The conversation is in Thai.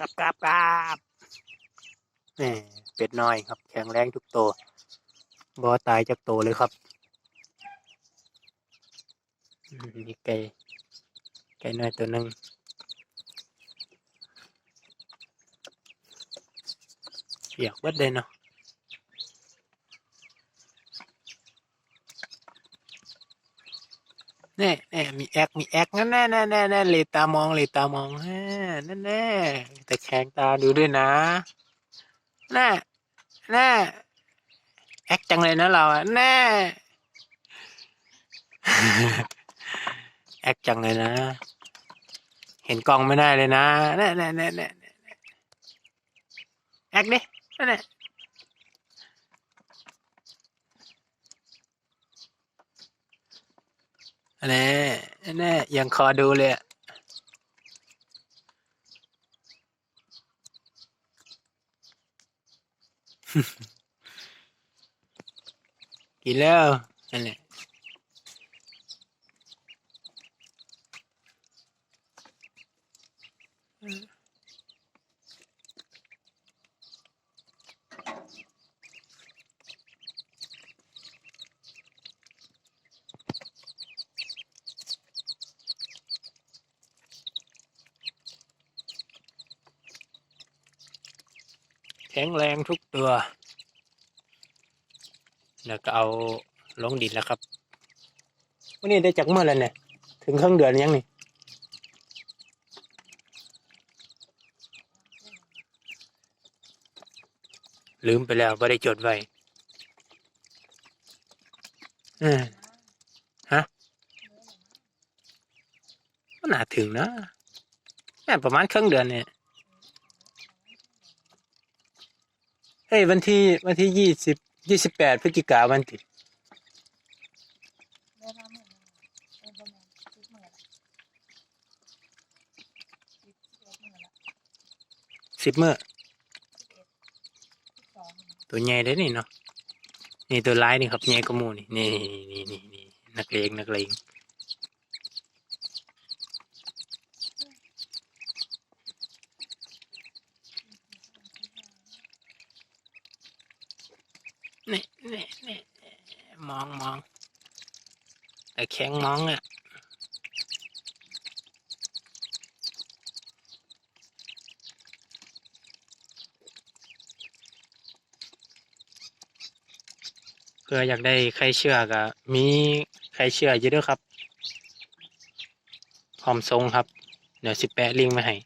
กราบกราบกราบนี่เป็ดน้อยครับ แข็งแรงทุกตัวบ่ตายจากตัวเลยครับมีไก่ไก่น้อยตัวหนึ่งเปียกเบิดเลยเนาะ แน่แน่มีแอกมีแอกนั่นแน่แน่แน่แน่เลตามองเลตามองแน่นั่นแน่แต่แข็งตาดูด้วยนะแน่แน่แอกจังเลยนะเราอะแน่แอกจังเลยนะ เห็นกล้องไม่ได้เลยนะแน่แน่แน่แน่แอกดินั่นแน่ แน่แน่ยังคอดูเลยกินแล้วนั่นแหละอืม แข็งแรงทุกตัว แล้วก็เอาลงดินแล้วครับวันนี้ได้จากเมื่อแล้วเนี่ย ถึงครึ่งเดือนยังนี่ลืมไปแล้วไม่ได้จดไว้เออฮะก็น่าถึงนะแค่ประมาณครึ่งเดือนเนี่ย เฮ้ยวันที่วันที่ยี่สิบยี่สิบแปดพฤศจิกาวันที่เมื่อมาเมื่อเออประมาณสิบเมื่อละสิบเอ็ดเมื่อละสิบเมื่อสิบเอ็ดสิบสองตัวใหญ่ได้นี่เนาะนี่ตัวร้ายนี่ครับใหญ่กว่าหมูนี่นี่นี่นี่นี่นักเลงนักเลง นี่นี่นี่มองมองแต่แข็งมองอะเพื่ออยากได้ใครเชื่อก็มีใครเชื่อเยอะด้วยครับพร้อมทรงครับ เดี๋ยวสิแปะลิงก์มาให้